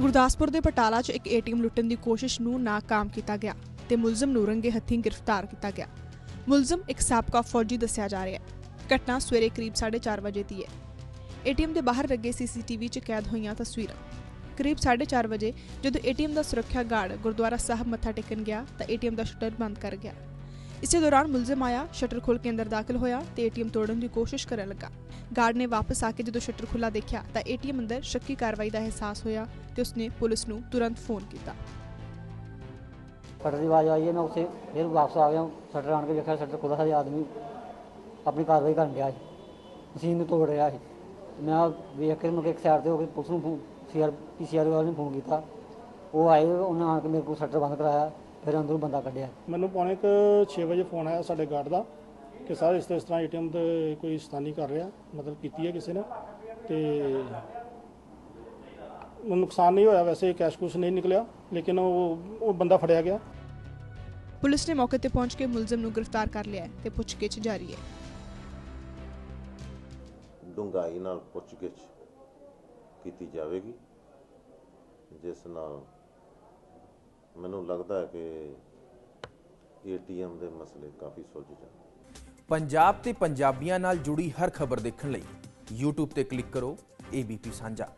ਗੁਰਦਾਸਪੁਰ ਦੇ ਪਟਾਲਾ 'ਚ ਇੱਕ ਏਟੀਐਮ ਲੁੱਟਣ ਦੀ ਕੋਸ਼ਿਸ਼ ਨੂੰ ਨਾਕਾਮ ਕੀਤਾ ਗਿਆ ਤੇ ਮੁਲਜ਼ਮ ਨੂੰ ਰੰਗੇ ਹੱਥੀਂ ਗ੍ਰਿਫਤਾਰ ਕੀਤਾ ਗਿਆ। ਮੁਲਜ਼ਮ ਇੱਕ ਸਾਬਕਾ ਫੌਜੀ ਦੱਸਿਆ ਜਾ ਰਿਹਾ ਹੈ। ਘਟਨਾ ਸਵੇਰੇ ਕਰੀਬ 4:30 ਵਜੇ ਦੀ ਹੈ। ਏਟੀਐਮ ਦੇ ਬਾਹਰ ਲੱਗੇ ਸੀਸੀਟੀਵੀ 'ਚ ਕੈਦ ਹੋਈਆਂ ਤਸਵੀਰਾਂ। ਕਰੀਬ 4:30 ਵਜੇ ਜਦੋਂ ਏਟੀਐਮ ਦਾ ਸੁਰੱਖਿਆ ਗਾਰਡ ਗੁਰਦੁਆਰਾ ਸਾਹਿਬ ਮੱਥਾ ਟੇਕਣ ਗਿਆ ਤਾਂ ਏਟੀਐਮ ਦਾ ਸ਼ਟਰ ਬੰਦ ਕਰ ਗਿਆ। ਇਸੇ ਦੌਰਾਨ ਮੁਲਜ਼ਮ ਆਇਆ, ਸ਼ਟਰ ਖੋਲ੍ਹ ਕੇ ਅੰਦਰ ਦਾਖਲ ਹੋਇਆ ਤੇ ਏਟੀਐਮ ਤੋੜਨ ਦੀ ਕੋਸ਼ਿਸ਼ ਕਰਨ ਲੱਗਾ। ਗਾਰਡ ਨੇ ਵਾਪਸ ਆ ਕੇ ਜਦੋਂ ਸ਼ਟਰ ਖੁੱਲਾ ਦੇਖਿਆ ਤਾਂ ਏਟੀਐਮ ਅੰਦਰ ਸ਼ੱਕੀ ਕਾਰਵਾਈ ਦਾ ਅਹਿਸਾਸ ਹੋਇਆ ਤੇ ਉਸਨੇ ਪੁਲਿਸ ਨੂੰ ਤੁਰੰਤ ਫੋਨ ਕੀਤਾ। ਦੀ ਆਵਾਜ਼ ਆਈ ਹੈ ਮੈਂ ਉੱਥੇ ਫਿਰ ਵਾਪਸ ਆ ਗਿਆ ਸ਼ਟਰ ਆਣ ਕੇ ਵੇਖਿਆ ਸ਼ਟਰ ਖੁੱਲ੍ਹਾ ਸੀ ਆਦਮੀ ਆਪਣੀ ਕਾਰਵਾਈ ਕਰਨ ਗਿਆ ਸੀ ਮਸ਼ੀਨ ਨੂੰ ਤੋੜ ਰਿਹਾ ਸੀ। ਮੈਂ ਵੇਖ ਕੇ ਮੁੜ ਕੇ ਇੱਕ ਸਾਈਡ ਤੇ ਹੋ ਕੇ ਪੁਲਿਸ ਨੂੰ ਫੋਨ ਸੀਆਰ ਪੀਸੀਆਰ ਵਾਲੇ ਨੂੰ ਫੋਨ ਕੀਤਾ। ਉਹ ਆਏ ਉਹਨਾਂ ਆਣ ਕੇ ਮੇਰੇ ਕੋਲ ਸ਼ਟਰ ਬੰਦ ਕਰਾਇਆ ਫਿਰ ਅੰਦਰੋਂ ਬੰਦਾ ਕੱਢਿਆ। ਮੈਨੂੰ ਪੌਣੇ ਕੁ 6 ਵਜੇ ਫੋਨ ਆਇਆ ਸਾਡੇ ਗਾਰਡ ਦਾ। ਕਿ ਸਰ ਇਸ ਤਰ੍ਹਾਂ ਇਸ ਤਰ੍ਹਾਂ ਏਟੀਐਮ ਤੇ ਕੋਈ ਸਤਾਨੀ ਕਰ ਰਿਹਾ ਮਤਲਬ ਕੀਤੀ ਹੈ ਕਿਸੇ ਨੇ ਤੇ ਨੁਕਸਾਨ ਨਹੀਂ ਹੋਇਆ ਵੈਸੇ ਕੈਸ਼ ਕੁਛ ਨਹੀਂ ਨਿਕਲਿਆ ਲੇਕਿਨ ਉਹ ਉਹ ਬੰਦਾ ਫੜਿਆ ਗਿਆ। ਪੁਲਿਸ ਨੇ ਮੌਕੇ ਤੇ ਪਹੁੰਚ ਕੇ ਮੁਲਜ਼ਮ ਨੂੰ ਗ੍ਰਿਫਤਾਰ ਕਰ ਲਿਆ ਹੈ ਤੇ ਪੁੱਛਗਿੱਛ ਜਾਰੀ ਹੈ। ਡੂੰਘਾਈ ਨਾਲ ਪੁੱਛਗਿੱਛ ਕੀਤੀ ਜਾਵੇਗੀ ਜਿਸ ਨਾਲ ਮੈਨੂੰ ਲੱਗਦਾ ਹੈ ਕਿ ਏਟੀਐਮ ਦੇ ਮਸਲੇ ਕਾਫੀ ਸੁਲਝ ਜਾਣ ਪੰਜਾਬ ਤੇ ਪੰਜਾਬੀਆਂ ਨਾਲ ਜੁੜੀ ਹਰ ਖਬਰ ਦੇਖਣ ਲਈ YouTube ਤੇ ਕਲਿੱਕ ਕਰੋ ABP ਸਾਂਝਾ।